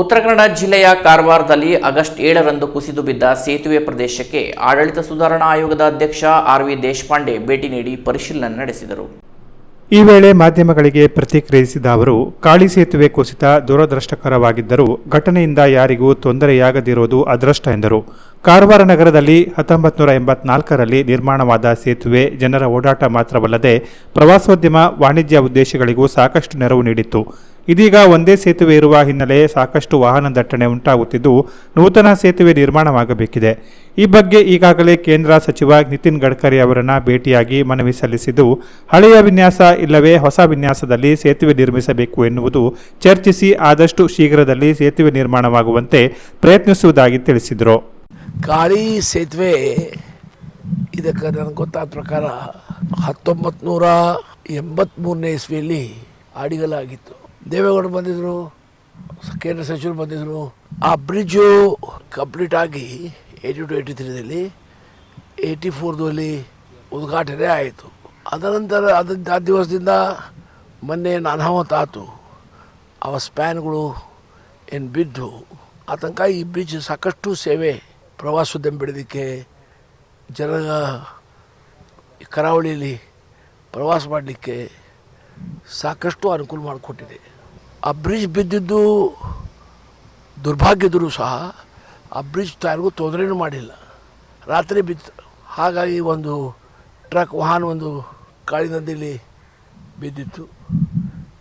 ಉತ್ತರ ಕನ್ನಡ ಜಿಲ್ಲೆಯ ಕಾರವಾರದಲ್ಲಿ ಆಗಸ್ಟ್ ಏಳರಂದು ಕುಸಿದು ಬಿದ್ದ ಸೇತುವೆ ಪ್ರದೇಶಕ್ಕೆ ಆಡಳಿತ ಸುಧಾರಣಾ ಆಯೋಗದ ಅಧ್ಯಕ್ಷ ಆರ್ ವಿ ದೇಶಪಾಂಡೆ ಭೇಟಿ ನೀಡಿ ಪರಿಶೀಲನೆ ನಡೆಸಿದರು. ಈ ವೇಳೆ ಮಾಧ್ಯಮಗಳಿಗೆ ಪ್ರತಿಕ್ರಿಯಿಸಿದ ಅವರು ಕಾಳಿ ಸೇತುವೆ ಕುಸಿತ ದುರದೃಷ್ಟಕರವಾಗಿದ್ದರೂ ಘಟನೆಯಿಂದ ಯಾರಿಗೂ ತೊಂದರೆಯಾಗದಿರುವುದು ಅದೃಷ್ಟ ಎಂದರು. ಕಾರವಾರ ನಗರದಲ್ಲಿ ಹತ್ತೊಂಬತ್ತು ನೂರ ಎಂಬತ್ನಾಲ್ಕರಲ್ಲಿ ನಿರ್ಮಾಣವಾದ ಸೇತುವೆ ಜನರ ಓಡಾಟ ಮಾತ್ರವಲ್ಲದೆ ಪ್ರವಾಸೋದ್ಯಮ ವಾಣಿಜ್ಯ ಉದ್ದೇಶಗಳಿಗೂ ಸಾಕಷ್ಟು ನೆರವು ನೀಡಿತ್ತು. ಇದೀಗ ಒಂದೇ ಸೇತುವೆ ಇರುವ ಹಿನ್ನೆಲೆ ಸಾಕಷ್ಟು ವಾಹನ ದಟ್ಟಣೆ ಉಂಟಾಗುತ್ತಿದ್ದು ನೂತನ ಸೇತುವೆ ನಿರ್ಮಾಣವಾಗಬೇಕಿದೆ. ಈ ಬಗ್ಗೆ ಈಗಾಗಲೇ ಕೇಂದ್ರ ಸಚಿವ ನಿತಿನ್ ಗಡ್ಕರಿ ಅವರನ್ನು ಭೇಟಿಯಾಗಿ ಮನವಿ ಸಲ್ಲಿಸಿದ್ದು, ಹಳೆಯ ವಿನ್ಯಾಸ ಇಲ್ಲವೇ ಹೊಸ ವಿನ್ಯಾಸದಲ್ಲಿ ಸೇತುವೆ ನಿರ್ಮಿಸಬೇಕು ಎನ್ನುವುದು ಚರ್ಚಿಸಿ ಆದಷ್ಟು ಶೀಘ್ರದಲ್ಲಿ ಸೇತುವೆ ನಿರ್ಮಾಣವಾಗುವಂತೆ ಪ್ರಯತ್ನಿಸುವುದಾಗಿ ತಿಳಿಸಿದರು. ಕಾಳಿ ಸೇತುವೆ, ಇದಕ್ಕೆ ನನಗೆ ಗೊತ್ತಾದ ಪ್ರಕಾರ ಹತ್ತೊಂಬತ್ತು ನೂರ ಎಂಬತ್ತ್ಮೂರನೇ ಇಸ್ವಿಯಲ್ಲಿ ಆಡಿಗಲಾಗಿತ್ತು ದೇವೇಗೌಡರು ಬಂದಿದ್ದರು ಕೇಂದ್ರ ಸಚಿವರು ಬಂದಿದ್ದರು ಆ ಬ್ರಿಡ್ಜು ಕಂಪ್ಲೀಟ್ ಆಗಿ ಏಯ್ಟಿ ಟು ಏಯ್ಟಿ ತ್ರೀದಲ್ಲಿ ಏಯ್ಟಿ ಫೋರ್ದಲ್ಲಿ ಉದ್ಘಾಟನೆ ಆಯಿತು. ಅದನಂತರ ಅದ ಆ ದಿವಸದಿಂದ ಮೊನ್ನೆ ಅನಾಹುತ ಆಯಿತು ಅವ ಸ್ಪ್ಯಾನ್ಗಳು ಏನು ಬಿದ್ದು, ಆತಂಕ ಈ ಬ್ರಿಡ್ಜ್ ಸಾಕಷ್ಟು ಸೇವೆ ಪ್ರವಾಸೋದ್ಯಮ ಬಿಡೋದಕ್ಕೆ ಜನ ಈ ಕರಾವಳಿಯಲ್ಲಿ ಪ್ರವಾಸ ಮಾಡಲಿಕ್ಕೆ ಸಾಕಷ್ಟು ಅನುಕೂಲ ಮಾಡಿಕೊಟ್ಟಿದೆ. ಆ ಬ್ರಿಡ್ಜ್ ಬಿದ್ದಿದ್ದು ದುರ್ಭಾಗ್ಯದರೂ ಸಹ ಆ ಬ್ರಿಡ್ಜ್ ತಯಾರಿಗೂ ತೊಂದರೆಯೂ ಮಾಡಿಲ್ಲ. ರಾತ್ರಿ ಬಿತ್ತು. ಹಾಗಾಗಿ ಒಂದು ಟ್ರಕ್ ವಾಹನ ಒಂದು ಕಾಳಿ ನದಿಯಲ್ಲಿ ಬಿದ್ದಿತ್ತು.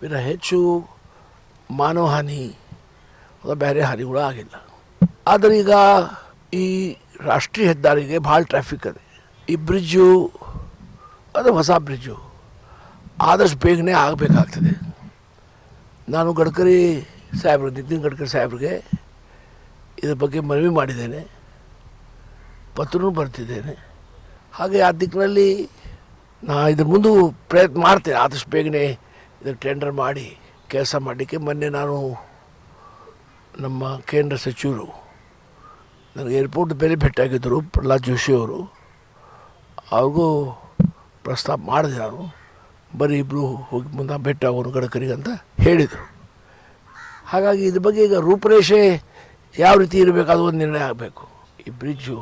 ಇನ್ನು ಹೆಚ್ಚು ಮಾನವಹಾನಿ ಅಥವಾ ಬೇರೆ ಹಾನಿಗಳು ಆಗಿಲ್ಲ. ಆದರೆ ಈಗ ಈ ರಾಷ್ಟ್ರೀಯ ಹೆದ್ದಾರಿಗೆ ಭಾಳ ಟ್ರಾಫಿಕ್ ಇದೆ ಈ ಬ್ರಿಡ್ಜು ಅದು ಹೊಸ ಬ್ರಿಡ್ಜು ಆದಷ್ಟು ಬೇಗನೆ ಆಗಬೇಕಾಗ್ತದೆ. ನಾನು ಗಡ್ಕರಿ ಸಾಹೇಬ್ರು, ನಿತಿನ್ ಗಡ್ಕರಿ ಸಾಹೇಬ್ರಿಗೆ ಇದ್ರ ಬಗ್ಗೆ ಮನವಿ ಮಾಡಿದ್ದೇನೆ. ಪತ್ರನೂ ಬರ್ತಿದ್ದೇನೆ. ಹಾಗೆ ಆ ದಿಕ್ಕಿನಲ್ಲಿ ನಾನು ಇದ್ರ ಮುಂದೆ ಪ್ರಯತ್ನ ಮಾಡ್ತೇನೆ. ಆದಷ್ಟು ಬೇಗನೆ ಇದಕ್ಕೆ ಟೆಂಡರ್ ಮಾಡಿ, ಕೆಲಸ ಮಾಡಲಿಕ್ಕೆ. ಮೊನ್ನೆ ನಾನು ನಮ್ಮ ಕೇಂದ್ರ ಸಚಿವರು ನನಗೆ ಏರ್ಪೋರ್ಟ್ ಬೇರೆ ಭೇಟಿಯಾಗಿದ್ದರು, ಪ್ರಹ್ಲಾದ್ ಜೋಶಿ ಅವರು. ಅವ್ರಿಗೂ ಪ್ರಸ್ತಾಪ ಮಾಡಿದೆ ನಾನು. ಬರೀ ಇಬ್ಬರು ಹೋಗಿ ಮುಂದೆ ಭೇಟಿ ಆಗೋರು ಗಡ್ಕರಿಗೆ ಅಂತ ಹೇಳಿದರು. ಹಾಗಾಗಿ ಇದ್ರ ಬಗ್ಗೆ ಈಗ ರೂಪರೇಷೆ ಯಾವ ರೀತಿ ಇರಬೇಕು, ಅದು ಒಂದು ನಿರ್ಣಯ ಆಗಬೇಕು. ಈ ಬ್ರಿಡ್ಜು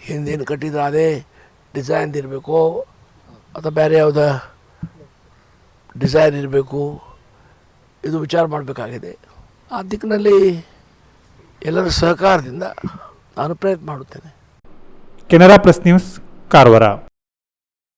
ಹಿಂದೇನು ಕಟ್ಟಿದ್ರೆ, ಅದೇ ಡಿಸೈನ್ ಇರಬೇಕು, ಅಥವಾ ಬೇರೆ ಯಾವುದ ಡಿಸೈನ್ ಇರಬೇಕು, ಇದು ವಿಚಾರ ಮಾಡಬೇಕಾಗಿದೆ. ಆ ದಿಕ್ಕಿನಲ್ಲಿ ಎಲ್ಲರ ಸಹಕಾರದಿಂದ ನಾನು ಪ್ರಯತ್ನ ಮಾಡುತ್ತೇನೆ. Canara press news Karwar.